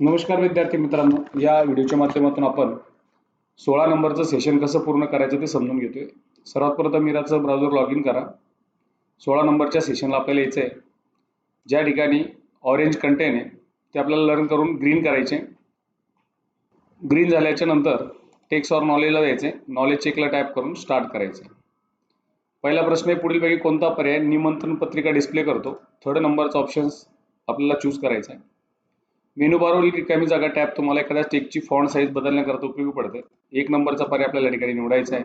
नमस्कार विद्यार्थी मित्रांनो. या व्हिडिओच्या माध्यमातून आपण सोळा नंबरचं सेशन कसं पूर्ण करायचं ते समजून घेतोय. सर्वात प्रथम मिराचं ब्राउझर लॉग इन करा. सोळा नंबरच्या सेशनला आपल्याला यायचं आहे ज्या ठिकाणी ऑरेंज कंटेन आहे ते आपल्याला लर्न करून ग्रीन करायचे. ग्रीन झाल्याच्यानंतर टेक्स ऑर नॉलेजला द्यायचे. नॉलेज चेकला टाईप करून स्टार्ट करायचे. पहिला प्रश्न आहे पुढीलपैकी कोणता पर्याय निमंत्रण पत्रिका डिस्प्ले करतो? थर्ड नंबरचा ऑप्शन्स आपल्याला चूज करायचा. आहे मेनू रिकामी जागा टॅब तुम्हाला एखाद्या टेकची फॉन्ट साईज बदलण्याकरता उपयोगी पडते. एक नंबरचा पर्याय आपल्याला ठिकाणी निवडायचा आहे.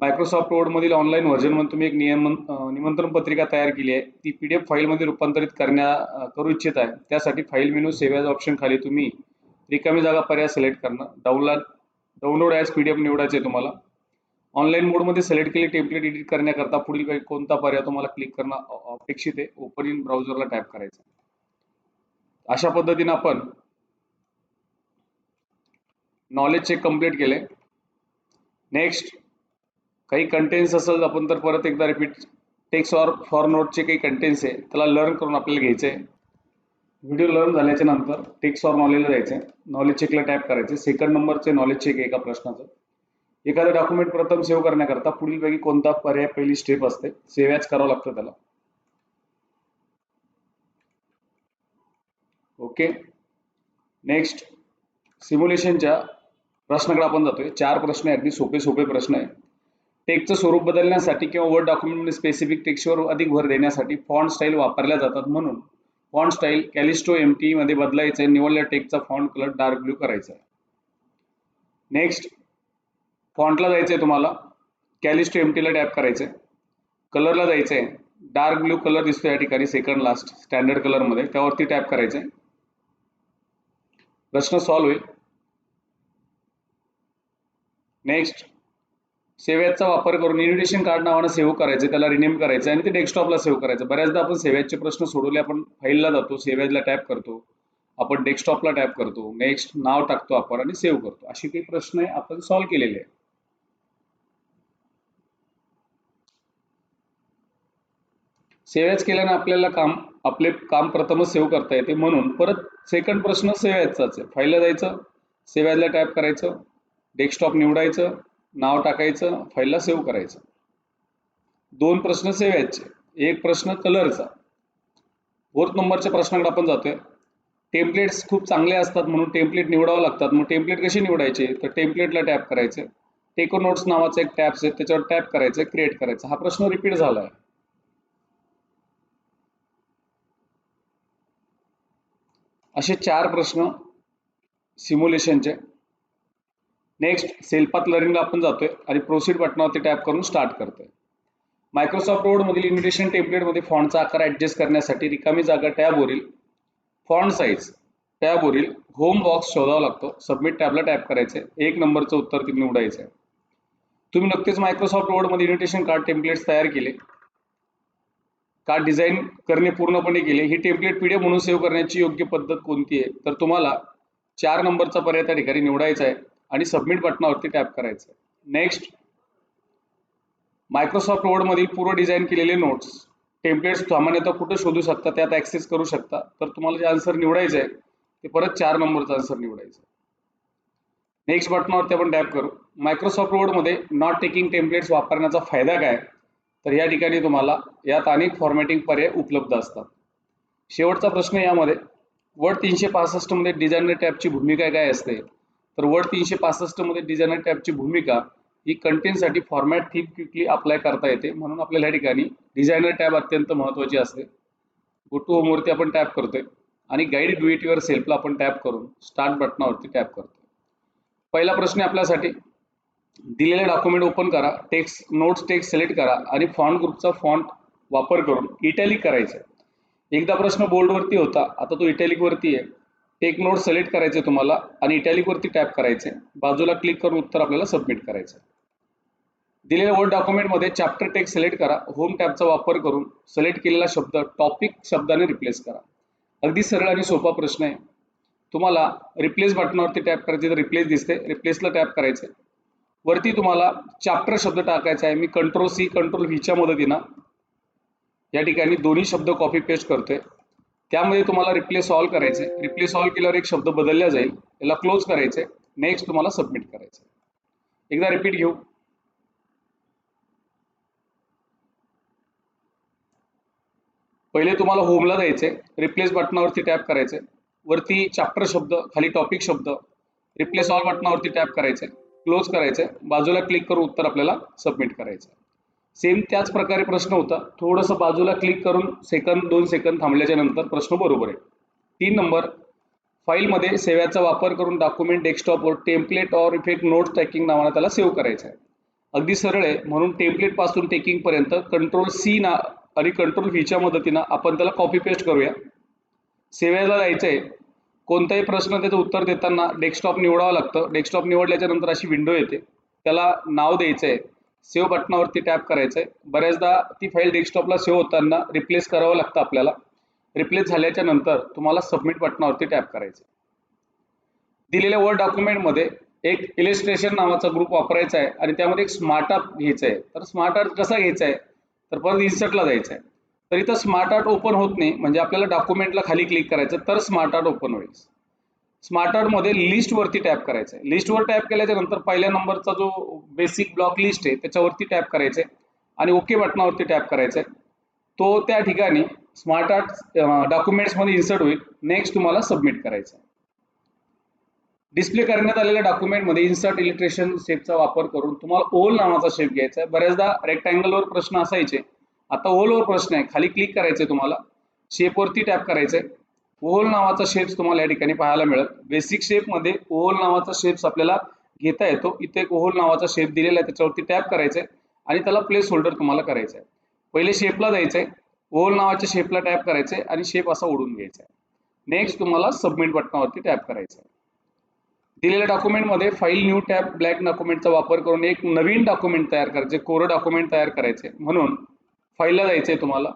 मायक्रोसॉफ्ट वर्डमधील ऑनलाईन व्हर्जनमध्ये तुम्ही एक नियमन निमंत्रण पत्रिका तयार केली आहे. ती पी डी एफ फाईलमध्ये रूपांतरित करण्या करू इच्छित आहे. त्यासाठी file menu save as option खाली तुम्ही रिकामी जागा पर्याय सिलेक्ट करणं download download as P D F निवडायचे तुम्हाला ऑनलाईन मोडमध्ये सिलेक्ट केले टेम्पलेट एडिट करण्याकरता पुढील काही कोणता पर्याय तुम्हाला क्लिक करणं अपेक्षित आहे. ओपन इन ब्राउझरला टॅप करायचं अशा पद्धतीने आपण नॉलेज चेक कंप्लीट केले. नेक्स्ट काही कंटेन्स असेल आपण तर परत एकदा रिपीट टेक्स ऑर फॉर नोटचे काही कंटेन्स आहे त्याला लर्न करून आपल्याला घ्यायचे आहे. व्हिडिओ लर्न झाल्याच्यानंतर टेक्स ऑर नॉलेजला जायचे नॉलेज चेकला टॅप करायचे सेकंड नंबरचे नॉलेज चेक एका प्रश्नाचं. एखादं डॉक्युमेंट प्रथम सेव्ह करण्याकरता पुढीलपैकी कोणता पर्याय पहिली स्टेप असते सेव्ह करावं लागतं त्याला. ओके नेक्स्ट सिम्युलेशनच्या प्रश्नाकडे आपण जातोय. चार प्रश्न आहेत. अगदी सोपे सोपे प्रश्न आहे टेक्सचं स्वरूप बदलण्यासाठी किंवा वर्ड डॉक्युमेंटमध्ये स्पेसिफिक टेक्स्टवर अधिक भर देण्यासाठी फॉन्ट स्टाईल वापरल्या जातात म्हणून font style Calisto M T मध्ये बदलायचं आहे निवडलेल्या टेक्सचा फॉन्ट कलर डार्क ब्ल्यू करायचा आहे नेक्स्ट फॉन्टला जायचं आहे तुम्हाला. कॅलिस्टो एम टीला टॅप करायचं आहे कलरला जायचं आहे डार्क ब्ल्यू कलर दिसतो या ठिकाणी सेकंड लास्ट स्टँडर्ड कलरमध्ये त्यावरती टॅप करायचं आहे प्रश्न सॉल्व्ह होईल. नेक्स्ट सेव्याचा वापर करून इन्व्हिटेशन कार्ड नावानं सेव्ह करायचं त्याला रिनेम करायचं आणि ते डेस्कटॉपला सेव्ह करायचं. बऱ्याचदा आपण सेव्याचे प्रश्न सोडवले आपण फाईलला जातो सेव्याजला टॅप करतो आपण डेस्कटॉपला टॅप करतो नेक्स्ट नाव टाकतो आपण आणि सेव्ह करतो. असे काही प्रश्न आहे आपण सॉल्व्ह केलेले आहे सेव्हच केल्याने आपल्याला काम आपले काम प्रथमच सेव्ह करता येते म्हणून. परत सेकंड प्रश्न सेव्हचाच आहे. फाईलला जायचं सेव्हला टॅप करायचं डेस्कटॉप निवडायचं नाव टाकायचं फाईलला सेव्ह करायचं. दोन प्रश्न सेव्हचे एक प्रश्न कलरचा. फोर्थ नंबरच्या प्रश्नाकडे आपण जातोय. टेम्पलेट्स खूप चांगले असतात म्हणून टेम्पलेट निवडावं लागतात. मग टेम्पलेट कशी निवडायचे? तर टेम्पलेटला टॅप करायचे. टेको नोट्स नावाचा एक टॅप्स आहे. त्याच्यावर टॅप करायचं क्रिएट करायचं. हा प्रश्न रिपीट झाला आहे असे चार प्रश्न सिम्युलेशनचे नेक्स्ट सेल्फात लर्निंगला आपण जातोय आणि प्रोसीड बटनावरती टॅप करून स्टार्ट करतोय. मायक्रोसॉफ्ट वर्डमधील इन्व्हिटेशन टेम्पलेटमध्ये फॉन्टचा आकार ॲडजस्ट करण्यासाठी रिकामी जागा टॅबवरील फॉन्ट साईज टॅबवरील होम बॉक्स शोधावा लागतो. सबमिट टॅबला टॅप करायचे एक नंबरचं उत्तर तिथे निवडायचं आहे तुम्ही नक्कीच मायक्रोसॉफ्ट वर्डमध्ये इन्व्हिटेशन कार्ड टेम्पलेट्स तयार केले. का डिझाईन करणे पूर्णपणे केले? ही टेम्पलेट पीडीएफ म्हणून सेव्ह करण्याची योग्य पद्धत कोणती आहे? तर तुम्हाला चार नंबरचा पर्याय त्या ठिकाणी निवडायचा आहे आणि सबमिट बटनावरती टॅप करायचं आहे. नेक्स्ट मायक्रोसॉफ्ट वर्डमधील पूर्व डिझाईन केलेले नोट्स टेम्पलेट्स सामान्यतः कुठं शोधू शकता? त्यात ॲक्सेस करू शकता. तर तुम्हाला जे आन्सर निवडायचं आहे ते परत चार नंबरचा आन्सर निवडायचं आहे. नेक्स्ट बटनावरती आपण टॅप करू. मायक्रोसॉफ्ट वर्डमध्ये नॉट टेकिंग टेम्पलेट्स वापरण्याचा फायदा काय? तर या ठिकाणी तुम्हाला यात अनेक फॉर्मॅटिंग पर्याय उपलब्ध असतात. शेवटचा प्रश्न यामध्ये वर्ड तीनशे पासष्टमध्ये डिझायनर टॅबची भूमिका काय असते? तर वर्ड तीनशे पासष्टमध्ये डिझायनर टॅबची भूमिका ही कंटेंटसाठी फॉर्मॅट थीम क्विकली अप्लाय करता येते. म्हणून आपल्याला या ठिकाणी डिझायनर टॅब अत्यंत महत्त्वाची असते. गो टू होमवरती आपण टॅप करतोय आणि गाईड डू इट युअर सेल्फला आपण टॅप करून स्टार्ट बटनावरती टॅप करतोय. पहिला प्रश्न आपल्यासाठी दिलेले डॉक्युमेंट ओपन करा टेक्स्ट नोट्स टेक्स्ट सिलेक्ट करा आणि फॉन्ट ग्रुपचा फॉन्ट वापर करून इटॅलिक करायचं. एकदा प्रश्न बोर्डवरती होता आता तो इटॅलिक वरती आहे. टेक नोट सिलेक्ट करायचे तुम्हाला आणि इटॅलिक वरती टॅप करायचे बाजूला क्लिक करून उत्तर आपल्याला सबमिट करायचं दिलेल्या वर्ड डॉक्युमेंटमध्ये चॅप्टर टेक्स सिलेक्ट करा होम टॅबचा वापर करून सिलेक्ट केलेला शब्द टॉपिक शब्दाने रिप्लेस करा. अगदी सरळ आणि सोपा प्रश्न आहे. तुम्हाला रिप्लेस बटनावरती टॅप करायचे तर रिप्लेस दिसते रिप्लेसला टॅप करायचे वरती तुम्हाला चॅप्टर शब्द टाकायचा आहे. मी कंट्रोल सी कंट्रोल व्हीच्या मदतीनं या ठिकाणी दोन्ही शब्द कॉपी पेस्ट करतोय. त्यामध्ये तुम्हाला रिप्लेस सॉल्व करायचे रिप्लेस सॉल्व केल्यावर एक शब्द बदलला जाईल. याला क्लोज करायचे नेक्स्ट तुम्हाला सबमिट करायचे एकदा रिपीट घेऊ. पहिले तुम्हाला होमला जायचे रिप्लेस बटनावरती टॅप करायचे वरती चॅप्टर शब्द खाली टॉपिक शब्द. रिप्लेस ऑल बटनावरती टॅप करायचे क्लोज करायचे बाजूला क्लिक करून उत्तर आपल्याला सबमिट करायचं सेम त्याच प्रकारे प्रश्न होता. थोडंसं बाजूला क्लिक करून सेकंद दोन सेकंद थांबल्याच्या नंतर प्रश्न बरोबर आहे. तीन नंबर फाईलमध्ये सेव्याचा वापर करून डॉक्युमेंट डेस्कटॉपवर template or effect notes taking नावानं त्याला सेव्ह करायचं आहे अगदी सरळ आहे. म्हणून टेम्पलेटपासून टेकिंगपर्यंत कंट्रोल सी ना आणि कंट्रोल व्हीच्या मदतीनं आपण त्याला कॉपी पेस्ट करूया. सेव्याला जायचं आहे कोणताही प्रश्न त्याचं उत्तर देताना डेस्कटॉप निवडावं लागतं. डेस्कटॉप निवडल्याच्या नंतर अशी विंडो येते. त्याला नाव द्यायचं आहे सेव्ह बटनावरती टॅप करायचं आहे बऱ्याचदा ती फाईल डेस्कटॉपला सेव्ह होताना रिप्लेस करावं लागतं आपल्याला. रिप्लेस झाल्याच्यानंतर तुम्हाला सबमिट बटनावरती टॅप करायचं दिलेल्या वर्ड डॉक्युमेंटमध्ये एक इलिस्ट्रेशन नावाचा ग्रुप वापरायचा आहे आणि त्यामध्ये एक स्मार्टअप घ्यायचा आहे तर स्मार्टअप कसा घ्यायचा आहे तर परत इन्सर्टला जायचं आहे तर इथं स्मार्ट आर्ट ओपन होत नाही. म्हणजे आपल्याला डॉक्युमेंटला खाली क्लिक करायचं तर स्मार्ट आर्ट ओपन होईल. स्मार्ट आर्टमध्ये लिस्टवरती टॅप करायचं आहे लिस्टवर टॅप केल्याच्यानंतर पहिल्या नंबरचा जो बेसिक ब्लॉक लिस्ट आहे त्याच्यावरती टॅप करायचं आहे आणि ओके बटनावरती टॅप करायचं आहे तो त्या ठिकाणी स्मार्ट आर्ट डॉक्युमेंट्समध्ये इन्सर्ट होईल. नेक्स्ट तुम्हाला सबमिट करायचं आहे डिस्प्ले करण्यात आलेल्या डॉक्युमेंटमध्ये इन्सर्ट इलिट्रेशन शेपचा वापर करून तुम्हाला ओल नावाचा शेप घ्यायचा आहे. बऱ्याचदा रेक्टँगलवर प्रश्न असायचे आता ओलवर प्रश्न आहे. खाली क्लिक करायचे तुम्हाला. शेपवरती टॅप करायचंय. ओल नावाचा शेप्स तुम्हाला या ठिकाणी पाहायला मिळेल. बेसिक शेपमध्ये ओल नावाचा शेप्स आपल्याला घेता येतो. इथे एक ओल नावाचा शेप दिलेला आहे. त्याच्यावरती टॅप करायचंय. आणि त्याला प्लेस होल्डर तुम्हाला करायचं आहे पहिले शेपला आहे ओल नावाच्या शेपला टॅप करायचंय. आणि शेप असा ओढून घ्यायचा आहे नेक्स्ट तुम्हाला सबमिट बटनावरती टॅप करायचं आहे दिलेल्या डॉक्युमेंटमध्ये फाईल न्यू टॅप ब्लॅक डॉक्युमेंटचा वापर करून एक नवीन डॉक्युमेंट तयार करायचे कोरं डॉक्युमेंट तयार करायचे म्हणून फाईलला जायचंय तुम्हाला.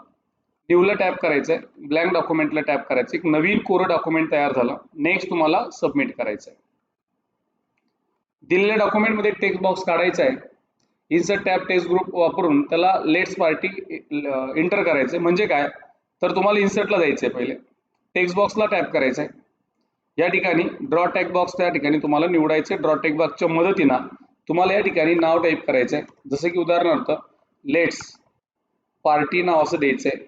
न्यूला टॅप करायचंय. ब्लँक डॉक्युमेंटला टॅप करायचं एक नवीन कोरं डॉक्युमेंट तयार झालं. नेक्स्ट तुम्हाला सबमिट करायचं आहे दिलेल्या डॉक्युमेंटमध्ये टेक्स्ट बॉक्स काढायचा आहे इन्सर्ट टॅब टेक्स्ट ग्रुप वापरून त्याला लेट्स पार्टी इंटर करायचं म्हणजे काय? तर तुम्हाला इन्सर्टला जायचं आहे पहिले. टेक्स्ट बॉक्सला टॅप करायचं आहे या ठिकाणी ड्रॉ टॅग बॉक्स त्या ठिकाणी तुम्हाला निवडायचे ड्रॉ टॅग बॉक्सच्या मदतीनं तुम्हाला या ठिकाणी नाव टाईप करायचं आहे जसं की उदाहरणार्थ लेट्स पार्टी नाव असं द्यायचंय.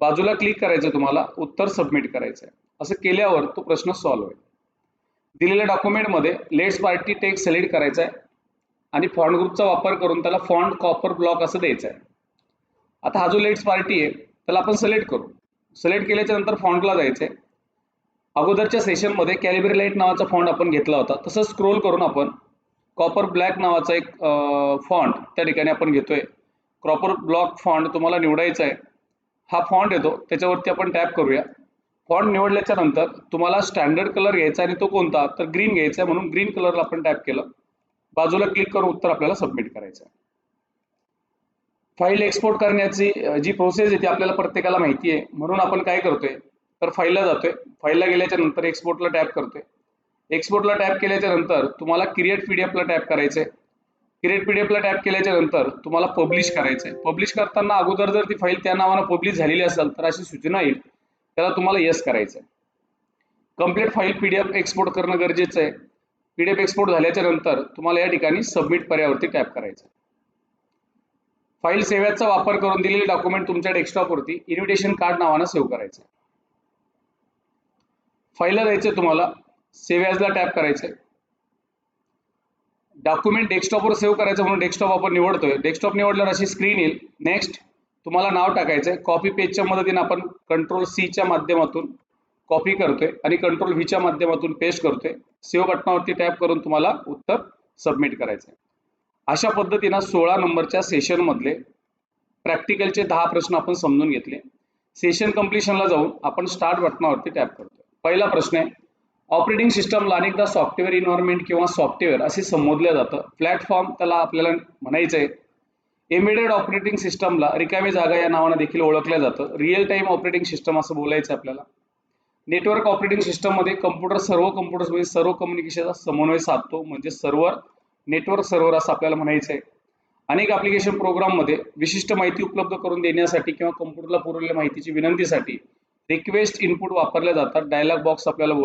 बाजूला क्लिक करायचं तुम्हाला उत्तर सबमिट करायचं आहे असं केल्यावर तो प्रश्न सॉल्व्ह होईल. दिलेल्या डॉक्युमेंटमध्ये लेट्स पार्टी टेक सिलेक्ट करायचा आहे आणि फॉन्ट ग्रुपचा वापर करून त्याला फॉन्ट कॉपर ब्लॉक असं द्यायचं आहे आता हा जो लेट्स पार्टी आहे त्याला आपण सिलेक्ट करू. सिलेक्ट केल्याच्यानंतर फॉन्टला जायचं आहे अगोदरच्या सेशनमध्ये कॅलिब्री लाइट नावाचा फॉन्ट आपण घेतला होता. तसंच स्क्रोल करून आपण कॉपर ब्लॅक नावाचा एक फॉन्ट त्या ठिकाणी आपण घेतोय. क्रॉपर ब्लॉक फॉन्ट तुम्हाला निवडायचा आहे हा फॉन्ट येतो त्याच्यावरती आपण टॅप करूया. फॉन्ट निवडल्याच्या नंतर तुम्हाला स्टँडर्ड कलर घ्यायचा आणि तो कोणता? तर ग्रीन घ्यायचा आहे म्हणून ग्रीन कलरला आपण टॅप केलं. बाजूला क्लिक करून उत्तर आपल्याला सबमिट करायचं आहे. फाईल एक्सपोर्ट करण्याची जी प्रोसेस आहे ती आपल्याला प्रत्येकाला माहिती आहे. म्हणून आपण काय करतोय? तर फाईलला जातोय. फाईलला गेल्याच्यानंतर एक्सपोर्टला टॅप करतोय. एक्सपोर्टला टॅप केल्याच्यानंतर तुम्हाला क्रिएट पीडीएफला टॅप करायचं आहे क्रिएट पीडीएफला टॅप केल्याच्यानंतर तुम्हाला पब्लिश करायचं आहे पब्लिश करताना अगोदर जर ती फाईल त्या नावानं पब्लिश झालेली असेल तर अशी सूचना येईल. त्याला तुम्हाला येस करायचं आहे कंप्लीट फाईल पीडीएफ एक्सपोर्ट करणं गरजेचं आहे. पीडीएफ एक्सपोर्ट झाल्याच्यानंतर तुम्हाला या ठिकाणी सबमिट पर्यावरती टॅप करायचं फाईल सेव्याचा वापर करून दिलेले डॉक्युमेंट तुमच्या डेस्कटॉपवरती इन्व्हिटेशन कार्ड नावानं सेव्ह करायचं फाईलला द्यायचं तुम्हाला. सेव्ह ॲजला टॅप करायचं डॉक्युमेंट डेस्कटॉपवर सेव्ह करायचं म्हणून डेस्कटॉप आपण निवडतोय. डेस्कटॉप निवडल्यावर अशी स्क्रीन येईल. नेक्स्ट तुम्हाला नाव टाकायचंय. कॉपी पेजच्या मदतीने आपण कंट्रोल सीच्या माध्यमातून कॉपी करतोय आणि कंट्रोल व्हीच्या माध्यमातून पेस्ट करतोय. सेव्ह बटनावरती टॅप करून तुम्हाला उत्तर सबमिट करायचं आहे अशा पद्धतीनं सोळा नंबरच्या सेशनमधले प्रॅक्टिकलचे दहा प्रश्न आपण समजून घेतले. सेशन कम्प्लिशनला जाऊन आपण स्टार्ट बटनावरती टॅप करतोय. पहिला प्रश्न आहे ऑपरेटिंग सिस्टमला अनेकदा सॉफ्टवेअर इन्व्हायरमेंट किंवा सॉफ्टवेअर असे संबोधलं जातं. प्लॅटफॉर्म त्याला आपल्याला म्हणायचं आहे. एम्बेडेड ऑपरेटिंग सिस्टमला रिकामी जागा या नावानं देखील ओळखलं जातं. रिअल टाईम ऑपरेटिंग सिस्टम असं बोलायचं आपल्याला. नेटवर्क ऑपरेटिंग सिस्टममध्ये कम्प्युटर सर्व कम्प्युटर्समध्ये सर्व कम्युनिकेशनचा समन्वय साधतो. म्हणजे सर्व्हर नेटवर्क सर्व्हर असं आपल्याला म्हणायचं आहे. अनेक ॲप्लिकेशन प्रोग्राममध्ये विशिष्ट माहिती उपलब्ध करून देण्यासाठी किंवा कम्प्युटरला पुरवलेल्या माहितीची विनंतीसाठी रिक्वेस्ट इनपुट वापरल्या जातात. डायलॉग बॉक्स आपल्याला बोलायचं